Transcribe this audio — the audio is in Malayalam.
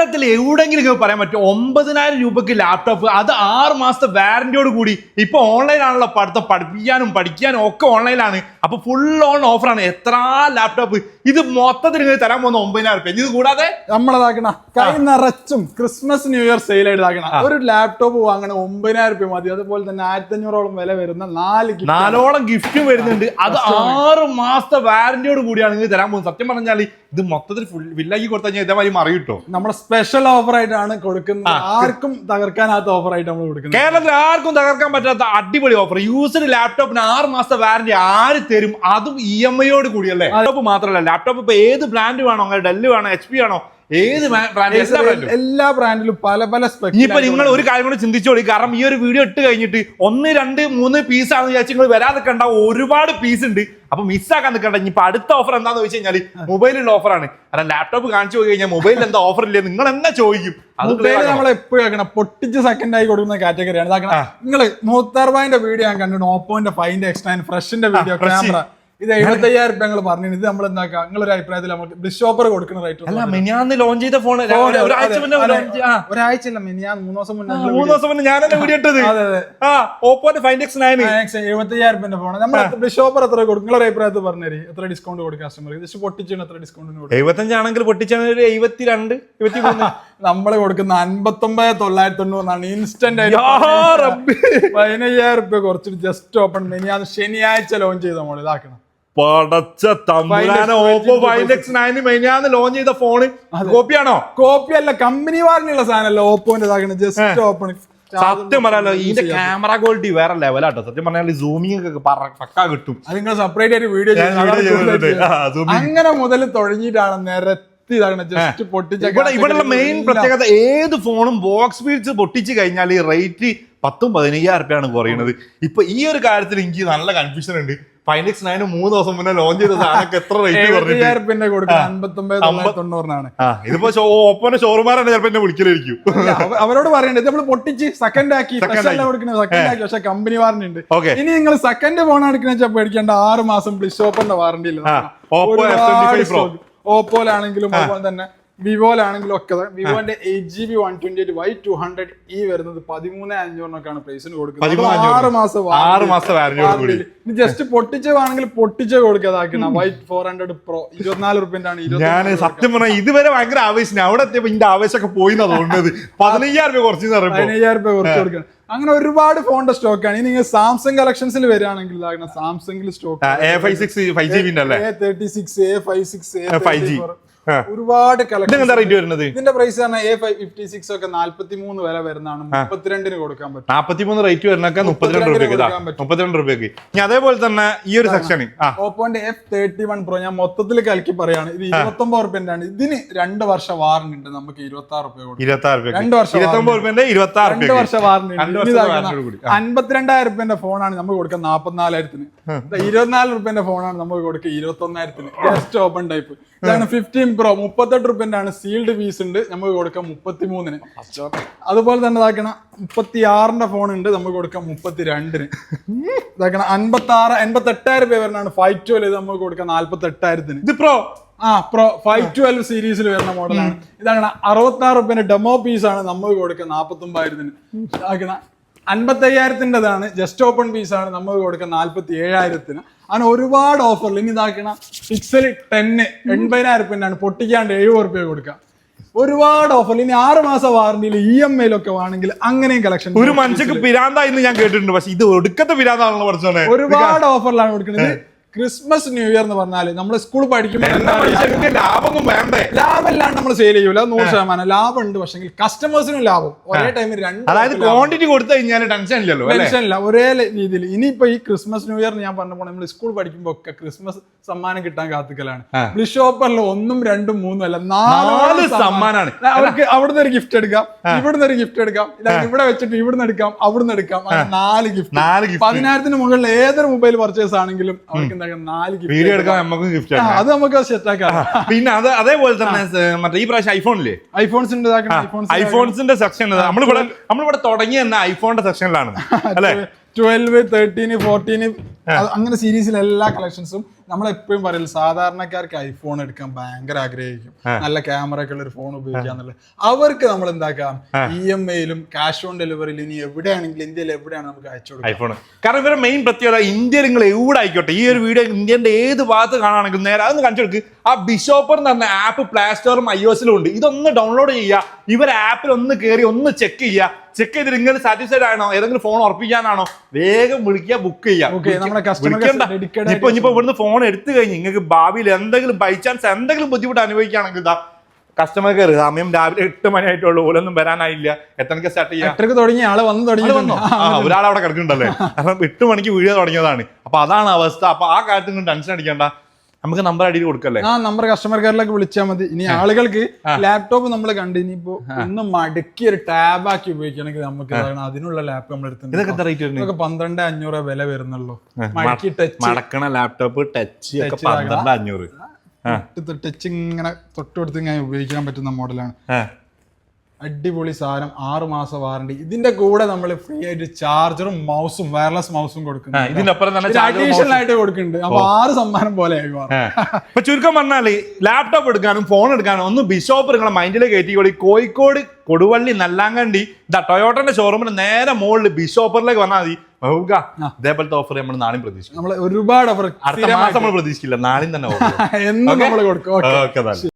കേരളത്തിൽ എവിടെങ്കിലും നിങ്ങൾക്ക് പറയാൻ പറ്റും. ഒമ്പതിനായിരം രൂപയ്ക്ക് ലാപ്ടോപ്പ് അത് ആറ് മാസത്തെ വാറന്റിയോട് കൂടി ഇപ്പൊ ഓൺലൈനാണല്ലോ പഠിത്തം പഠിപ്പിക്കാനും പഠിക്കാനും ഒക്കെ ഓൺലൈനാണ് അപ്പൊ ഫുൾ ഓൺ ഓഫറാണ് എത്ര ലാപ്ടോപ്പ് ഇത് മൊത്തത്തിൽ തരാൻ പോകുന്ന ഒമ്പതിനായിരം രൂപ ഇത് കൂടാതെ നമ്മളതാക്കണ. കൈ നിറച്ചും ക്രിസ്മസ് ന്യൂ ഇയർ സെയിൽ ആയിട്ട് ഇതാക്കണം ഒരു ലാപ്ടോപ്പ് വാങ്ങണ ഒമ്പതിനായിരം രൂപ മതി. അതുപോലെ തന്നെ ആയിരത്തി അഞ്ഞൂറോളം വില വരുന്ന നാല് നാലോളം ഗിഫ്റ്റും വരുന്നുണ്ട്. അത് ആറ് മാസത്തെ വാറന്റിയോട് കൂടിയാണ് നിങ്ങൾ തരാൻ പോകുന്നത്. സത്യം പറഞ്ഞാൽ ഇത് മൊത്തത്തിൽ ഫുൾ വില്ലാക്കി കൊടുത്താൽ കഴിഞ്ഞാൽ ഇതേമാതിരി മറിയിട്ടോ നമ്മുടെ സ്പെഷ്യൽ ഓഫർ ആയിട്ടാണ് കൊടുക്കുന്നത്. ആർക്കും തകർക്കാനാത്ത ഓഫർ ആയിട്ട് നമ്മൾ കൊടുക്കുന്നത്. കേരളത്തിൽ ആർക്കും തകർക്കാൻ പറ്റാത്ത അടിപൊളി ഓഫർ യൂസ്ഡ് ലാപ്ടോപ്പിന് ആറ് മാസത്തെ വാറന്റി ആര് തരും? അതും ഇ എം ഐയോട് കൂടിയല്ലേ ലാപ്ടോപ്പ് മാത്രമല്ല ലാപ്ടോപ്പ് ഇപ്പൊ ഏത് ബ്രാൻഡ് വേണോ അങ്ങനെ ഡെല്ല് വേണോ എച്ച് പി ആണോ ഏത് എല്ലാ ബ്രാൻഡും എല്ലാ ബ്രാൻഡിലും പല പല ഇനിയിപ്പോ നിങ്ങൾ ഒരു കാര്യം കൂടി ചിന്തിച്ചോളി. കാരണം ഈ ഒരു വീഡിയോ ഇട്ട് കഴിഞ്ഞിട്ട് ഒന്ന് രണ്ട് മൂന്ന് പീസ് ആണെന്ന് വിചാരിച്ച് നിങ്ങൾ വരാതെ കണ്ട ഒരുപാട് പീസ് ഉണ്ട്. അപ്പൊ മിസ്സാക്കാൻ നിൽക്കണ്ട ഇനിയിപ്പോ അടുത്ത ഓഫർ എന്താന്ന് വെച്ച് കഴിഞ്ഞാൽ മൊബൈലുള്ള ഓഫറാണ് കാരണം ലാപ്ടോപ്പ് കാണിച്ചു പോയി കഴിഞ്ഞാൽ മൊബൈലിൽ എന്താ ഓഫർ ഇല്ലേ? നിങ്ങൾ എന്നാ ചോദിക്കും? അതുപോലെ മൊബൈൽ. നമ്മൾ എപ്പോഴും പൊട്ടിച്ച് സെക്കൻഡ് ആയി കൊടുക്കുന്ന കാറ്റഗറിയാണ് നിങ്ങൾ മൂത്താർബായിന്റെ വീഡിയോ ഞാൻ കണ്ടു ഓപ്പോന്റെ ഫൈന്റെ എക്സ്ട്രാൻ ഫ്രഷിന്റെ വീഡിയോ ക്യാമറ ഇത് എഴുപത്തയ്യായിരം രൂപ പറഞ്ഞു ഇത് നമ്മൾ എന്താക്കാം? നിങ്ങളൊരു അഭിപ്രായത്തിൽ നമുക്ക് ബിഷോപ്പർ കൊടുക്കുന്ന റേറ്റ് അല്ല മിനിയാന്ന് ലോഞ്ച് ചെയ്ത ഫോൺ ഒരാഴ്ച ഒരാഴ്ച മിനിയാൻ മൂന്ന് ദിവസം മുന്നേ മൂന്ന് ദിവസം മുന്നേ ഞാൻ വീഡിയോ ഇട്ടത് അതെ. അതെ ഓപ്പോന്റെ ഫൈൻ എക്സ് നയൻ എഴുപത്തയ്യായിരം രൂപ ഫോൺ നമ്മൾ ബിഷോപ്പർ എത്ര കൊടുക്കും? നിങ്ങളൊരു അഭിപ്രായത്തിൽ പറഞ്ഞു എത്ര ഡിസ്കൗണ്ട് കൊടുക്കും കസ്റ്റമർ ഇത് പൊട്ടിച്ചാണ് എത്ര ഡിസ്കൗണ്ട് എഴുപത്തഞ്ചാണെങ്കിൽ പൊട്ടിച്ചാണെങ്കിൽ ഒരു എഴുപത്തിരണ്ട് എഴുപത്തി മൂന്ന് നമ്മൾ കൊടുക്കുന്ന അൻപത്തൊമ്പത് തൊള്ളായിരത്തി തൊണ്ണൂറാണ് ഇൻസ്റ്റന്റ് ആയിട്ട്. പതിനയ്യായിരം രൂപ കുറച്ചിട്ട് ജസ്റ്റ് ഓപ്പൺ ഞാൻ ശനിയാഴ്ച ലോഞ്ച് ചെയ്ത മോൾ ഇതാക്കണം. പടച്ച തമ്പുരാനെ ഓപ്പോ എക്സ് നയന് മെയിനാന്ന് ലോഞ്ച് ചെയ്ത ഫോണ് കോപ്പിയാണോ? കോപ്പി അല്ല കമ്പനി വാറന്റിയുള്ള സാധനമല്ല ഓപ്പോന്റെ ജസ്റ്റ് ഓപ്പൺ സത്യം പറയാലോ ഇതിന്റെ ക്യാമറ ക്വാളിറ്റി വേറെ ലെവലാട്ടോ സത്യം പറഞ്ഞാൽ സൂമിങ് ഒക്കെ പക്കാ കിട്ടും. അത് നിങ്ങൾ സെപ്പറേറ്റ് ആയിട്ട് വീഡിയോ. അങ്ങനെ മുതൽ തുടങ്ങിയിട്ടാണ് നിരത്തി ഇതാക്കണം ജസ്റ്റ് പൊട്ടിച്ച ഇവിടെ ഇവിടെയുള്ള മെയിൻ പ്രത്യേകത ഏത് ഫോണും ബോക്സ് പീസ് പൊട്ടിച്ച് കഴിഞ്ഞാൽ ഈ റേറ്റ് പത്തും പതിനയ്യായിരം റുപ്യാണ് കുറയുന്നത് ഇപ്പൊ ഈ ഒരു കാര്യത്തിൽ എനിക്ക് നല്ല കൺഫ്യൂഷൻ ഉണ്ട്. ഫൈനക്സ് നയന് മൂന്ന് ദിവസം മുന്നേ ലോഞ്ച് ചെയ്ത സാധനമൊക്കെ എത്ര റേറ്റ് പിന്നെ കൊടുക്കുന്നത് തൊണ്ണൂറിനാണ് ഇതിപ്പോ ഒപ്പന ഷോറുമാരാണ് ചിലപ്പോ എന്നെ വിളിക്കലായിരിക്കും. അവരോട് പറയണ്ടത് നമ്മൾ പൊട്ടിച്ച് സെക്കൻഡ് ആക്കി കൊടുക്കുന്നത് സെക്കൻഡ് ആക്കി. പക്ഷെ കമ്പനി വാറന്റി ഉണ്ട്. ഇനി നിങ്ങൾ സെക്കൻഡ് ഫോൺ എടുക്കുന്ന വെച്ചാൽ പേടിക്കേണ്ട. ആറ് മാസം ബ്ലിഷോപ്പറിന്റെ വാറന്റി ഇല്ല. Oppo Oppo F25 Pro. ഓപ്പോലാണെങ്കിലും അതുപോലെ തന്നെ. വിവോയിലാണെങ്കിലും ഒക്കെ വിവോന്റെ eight G B one twenty eight Y two hundred E വരുന്നത് പതിമൂന്ന് അഞ്ഞൂറിനൊക്കെയാണ് പ്രൈസിന് കൊടുക്കുന്നത്. ആറ് മാസം ആറ് മാസം ജസ്റ്റ് പൊട്ടിച്ചതാണെങ്കിൽ പൊട്ടിച്ച കൊടുക്കാതാക്കണം വൈ ഫോർ ഹൺഡ്രഡ് പ്രോ ഇരുപത്തിനാല് റുപ്യന്റെ ഞാൻ സത്യം പറഞ്ഞാൽ ഇതുവരെ ഭയങ്കര ആവേശം അവിടെ എത്തിയപ്പോ ഇതിന്റെ ആവേശമൊക്കെ പോയി തോന്നുന്നത്. പതിനയ്യായിരം രൂപ കുറച്ച് പതിനയ്യായിരം രൂപ കുറച്ച് കൊടുക്കണം. അങ്ങനെ ഒരുപാട് ഫോണിന്റെ സ്റ്റോക്ക് ആണ്. ഇനി നിങ്ങൾ സാംസങ് കളക്ഷൻസിൽ വരികയാണെങ്കിൽ സാംസങ്ങിൽ stock A five six five G ബിന്റെ അല്ലേ? A thirty six A five six five G ഒരുപാട് ഇതെന്താ കളക്ഷൻ റേറ്റ് വരുന്നത്? ഇതിന്റെ പ്രൈസ് പറഞ്ഞാൽ എ ഫൈവ് ഫിഫ്റ്റി സിക്സ് ഒക്കെ നാല്പത്തി മൂന്ന് വില വരുന്നതാണ്. മുപ്പത്തിരണ്ടിന് കൊടുക്കാൻ പറ്റും. നാപ്പത്തിമൂന്ന് റേറ്റ് വരുന്നൊക്കെ മുപ്പത്തിരണ്ട് രൂപ രൂപയ്ക്ക്. മുപ്പത്തിരണ്ട് രൂപയ്ക്ക്. ഇനി അതേപോലെ തന്നെ ഈ ഒരു സെക്ഷൻ ഓപ്പോന്റെ എഫ് തേർട്ടി വൺ പ്രോ ഞാൻ മൊത്തത്തിൽ കലക്കി പറയാണ്. ഇത് ഇരുപത്തി ഒമ്പത് റുപ്യന്റെ ആണ് ഇതിന് രണ്ട് വർഷം വാറണ്ടി ഉണ്ട് നമുക്ക് ഇരുപത്തി ആറ് റുപ്യ ഇരുപത്തി ആറ് രണ്ട് വർഷം ഇരുപത്തി ഒമ്പത് റുപ്യന്റെ ഇരുപത്തി ആറ് രണ്ട് വർഷം വാറണ്ടി രണ്ട് വർഷത്തെ warranty കൂടി. അൻപത്തിരണ്ടായിരം റുപ്യന്റെ ഫോണാണ് നമുക്ക് കൊടുക്കാൻ നാപ്പത്തിനാലായിരത്തിന് ഇരുപത്തിനാല് റുപ്യന്റെ ഫോണാണ് നമ്മൾ കൊടുക്കുക. ഇരുപത്തി ഒന്നായിരത്തിന് ജസ്റ്റ് ഓപ്പൺ ടൈപ്പ് ഇതാണ് ഫിഫ്റ്റീൻ പ്രോ മുപ്പത്തെട്ട് റുപ്യന്റെ ആണ് സീൽഡ് പീസ് ഉണ്ട്. നമുക്ക് കൊടുക്കാം മുപ്പത്തി മൂന്നിന് അതുപോലെ തന്നെ ഇതാക്കണം മുപ്പത്തി ആറിന്റെ ഫോൺ ഉണ്ട്. നമുക്ക് കൊടുക്കാം മുപ്പത്തി രണ്ടിന് ഇതാക്കണം അൻപത്തി ആറ് എൺപത്തി എട്ടായിരം രൂപ വരുന്നതാണ് ഫൈവ് ട്വൽവ് ഇത് നമുക്ക് കൊടുക്കാം നാല്പത്തി എട്ടായിരത്തിന് ഇത് പ്രോ ആ പ്രോ ഫൈവ് ട്വൽവ് സീരീസിൽ വരുന്ന മോഡലാണ് ഇതാണ് അറുപത്തി ആറ് റുപ്യന്റെ ഡെമോ പീസ് ആണ്. നമുക്ക് കൊടുക്കുക നാൽപ്പത്തി ഒമ്പതായിരത്തിന് ഇതാക്കണ അൻപത്തി അയ്യായിരത്തിന്റെതാണ് ജസ്റ്റ് ഓപ്പൺ പീസ് ആണ് നമുക്ക് കൊടുക്കുക നാൽപ്പത്തി ഏഴായിരത്തിന് അങ്ങനെ ഒരുപാട് ഓഫറിൽ ഇനി ഇതാക്കണ പിക്സൽ ടെന്ന് എൺപതിനായിരം റുപ്യന്റെ പൊട്ടിക്കാണ്ട് എഴുപത് റുപ്യ കൊടുക്കുക. ഒരുപാട് ഓഫർ ഇനി ആറ് മാസം വാറണ്ടിയിൽ ഇ എം ഐയിലൊക്കെ വേണമെങ്കിൽ അങ്ങനെയും കളക്ഷൻ ഒരു മനുഷ്യക്ക് പിരാന്തായി ഞാൻ കേട്ടിട്ടുണ്ട്. പക്ഷെ ഇത് ഒടുക്കത്തെ പിരാന്താണല്ലോ പഠിച്ചോനെ ഒരുപാട് ഓഫറിലാണ് കൊടുക്കുന്നത്. ക്രിസ്മസ് ന്യൂ ഇയർ എന്ന് പറഞ്ഞാൽ നമ്മൾ സ്കൂൾ പഠിക്കുമ്പോൾ ലാഭമൊന്നും വേണ്ടേ? ലാഭമല്ലാണ്ട് നമ്മൾ സെയിൽ ചെയ്യൂല. നൂറ് ശതമാനം. ലാഭം ഉണ്ട് പക്ഷെ കസ്റ്റമേഴ്സിനും ലാഭം. ഒരേ ടൈമിൽ രണ്ട് അതായത് ക്വാണ്ടിറ്റി കൊടുത്തു കഴിഞ്ഞാൽ ടെൻഷൻ ഇല്ലല്ലോ ടെൻഷൻ ഇല്ല. ഒരേ രീതിയിൽ. ഇനിയിപ്പോ ഈ ക്രിസ്മസ് ന്യൂ ഇയർ ഞാൻ പറഞ്ഞ പോലെ നമ്മൾ സ്കൂൾ പഠിക്കുമ്പോ ഒക്കെ ക്രിസ്മസ് സമ്മാനം കിട്ടാൻ കാത്തുക്കലാണ്. ആ. ഷോപ്പറിൽ ഒന്നും രണ്ടും മൂന്നും അല്ല നാല് സമ്മാനാണ്. അവർക്ക് അവിടുന്ന് ഒരു ഗിഫ്റ്റ് എടുക്കാം. ഇവിടുന്ന് ഒരു ഗിഫ്റ്റ് എടുക്കാം. ഇവിടെ വെച്ചിട്ട് ഇവിടുന്ന് എടുക്കാം അവിടുന്ന് എടുക്കാം. നാല് ഗിഫ്റ്റ് നാല് ഗിഫ്റ്റ് പതിനായിരത്തിന് മുകളിൽ ഏതൊരു മൊബൈൽ പർച്ചേസ് ആണെങ്കിലും അവർക്ക് എന്താക്കാം നാല് വീഡിയോ എടുക്കാൻ നമുക്ക് ഗിഫ്റ്റ് അത് നമുക്ക് സെറ്റ് ആക്കാം. പിന്നെ അത് അതേപോലെ തന്നെ മറ്റേ ഈ പ്രാവശ്യം ഐഫോണില്ലേ ഐഫോൺസ് ഉണ്ട് ഇതാക്കണം ഐഫോൺസ് ഐഫോൺസിന്റെ സെക്ഷൻ നമ്മളിവിടെ നമ്മളിവിടെ തുടങ്ങി എന്ന ഐഫോണിന്റെ സെക്ഷനിലാണ് അല്ലെ? ട്വൽവ് തേർട്ടീന് ഫോർട്ടീന് അങ്ങനെ സീരീസിലെ എല്ലാ കളക്ഷൻസും നമ്മൾ എപ്പോഴും പറയില്ല സാധാരണക്കാർക്ക് ഐഫോൺ എടുക്കാൻ ഭയങ്കര ആഗ്രഹിക്കും. നല്ല ക്യാമറ ഒക്കെ ഉള്ള ഒരു ഫോൺ ഉപയോഗിക്കാന്നുള്ളത് അവർക്ക് നമ്മൾ എന്താക്കാം? ഇ എം ഐയിലും ക്യാഷ് ഓൺ ഡെലിവറിയിൽ ഇനി എവിടെയാണെങ്കിലും ഇന്ത്യയിൽ എവിടെയാണ് നമുക്ക് അയച്ചു കൊടുക്കാം? ഐഫോൺ കാരണം ഇവരുടെ മെയിൻ പ്രത്യേകത ഇന്ത്യയിൽ നിങ്ങൾ എവിടെ ആയിക്കോട്ടെ ഈ ഒരു വീഡിയോ ഇന്ത്യന്റെ ഏത് ഭാഗത്ത് കാണാണെങ്കിലും നേരെ അതൊന്ന് കാണിച്ചു കൊടുക്ക്. ആ ബിഷോപ്പർ എന്ന് പറഞ്ഞ ആപ്പ് പ്ലേ സ്റ്റോറും ഐ ഒസിലും ഉണ്ട്. ഇതൊന്ന് ഡൗൺലോഡ് ചെയ്യുക. ഇവർ ആപ്പിൽ ഒന്ന് കയറി ഒന്ന് ചെക്ക് ചെയ്യുക. ചെക്ക് ചെയ്തിട്ട് നിങ്ങൾ സാറ്റിസ്ഫൈഡ് ആണോ? ഏതെങ്കിലും ഫോൺ ഉറപ്പിക്കാനാണോ? വേഗം വിളിക്കുക ബുക്ക് ചെയ്യുക. ആയിട്ട് ഇപ്പൊ ഇനിയിപ്പോ ഇവിടുന്ന് ഫോൺ എടുത്തു കഴിഞ്ഞ് നിങ്ങൾക്ക് ഭാവിയിൽ എന്തെങ്കിലും ബൈ ചാൻസ് എന്തെങ്കിലും ബുദ്ധിമുട്ട് അനുഭവിക്കുകയാണെങ്കിൽ ഇതാ കസ്റ്റമർ കയറി സമയം രാവിലെ എട്ട് മണി ആയിട്ടുള്ളൂ ഓലൊന്നും വരാനായില്ല. എത്രക്ക് സ്റ്റാർട്ട് ചെയ്യാം? എട്ടരക്ക് തുടങ്ങി ആൾ വന്ന് തുടങ്ങി വന്നോ? ആ ഒരാൾ അവിടെ കിടക്കുന്നുണ്ടല്ലേ? കാരണം എട്ട് മണിക്ക് വീഡിയോ തുടങ്ങിയതാണ്. അപ്പൊ അതാണ് അവസ്ഥ. അപ്പൊ ആ കാര്യത്തിൽ ടെൻഷൻ അടിക്കണ്ട. നമുക്ക് നമ്പർ അടിയിൽ കൊടുക്കല്ലേ? ആ നമ്പർ കസ്റ്റമർ കെയറിലേക്ക് വിളിച്ചാൽ മതി. ഇനി ആളുകൾക്ക് ലാപ്ടോപ്പ് നമ്മൾ കണ്ടു ഇനിയിപ്പോ ഒന്ന് മടക്കി ഒരു ടാബ് ആക്കി ഉപയോഗിക്കണമെങ്കിൽ നമുക്ക് അതിനുള്ള ലാപ്പ് നമ്മൾ എടുത്തിട്ടുണ്ട് റേറ്റ് ഇതൊക്കെ പന്ത്രണ്ട് അഞ്ഞൂറ് വില വരുന്നുള്ളൂ. മടക്കി ടച്ച് മടക്കണ ലാപ്ടോപ്പ് ടച്ച് പന്ത്രണ്ട് അഞ്ഞൂറ്. ടച്ച് ഇങ്ങനെ തൊട്ടുകൊടുത്ത് ഇങ്ങനെ ഉപയോഗിക്കാൻ പറ്റുന്ന മോഡലാണ്. അടിപൊളി സാധനം ആറ് മാസം വാറണ്ടി ഇതിന്റെ കൂടെ നമ്മൾ ഫ്രീ ആയിട്ട് ചാർജറും മൗസും വയർലെസ് മൗസും കൊടുക്കുന്നുണ്ട് ഇതിനപ്പുറം തന്നെ അഡീഷണൽ ആയിട്ട് കൊടുക്കുന്നുണ്ട്. അപ്പൊ ആറ് സമ്മാനം പോലെ. ഇപ്പൊ ചുരുക്കം പറഞ്ഞാൽ ലാപ്ടോപ്പ് എടുക്കാനും ഫോൺ എടുക്കാനും ഒന്ന് ബിഷോപ്പ് നിങ്ങളെ മൈൻഡിലേക്ക് കയറ്റിക്കോളി. കോഴിക്കോട് കൊടുവള്ളി നല്ലാങ്കണ്ടി. ഇതാ ടൊയോട്ടന്റെ ഷോറൂമിന് നേരെ മുകളിൽ ബിഷോപ്പറിലേക്ക് വന്നാൽ മതി. ഇതേപോലത്തെ ഓഫർ നമ്മൾ നാളെയും പ്രതീക്ഷിക്കും. നമ്മൾ ഒരുപാട് ഓഫർ അടുത്ത മാസം നമ്മൾ പ്രതീക്ഷിക്കില്ല നാളെയും തന്നെ ഓഫർ എന്നും നമ്മൾ കൊടുക്കും.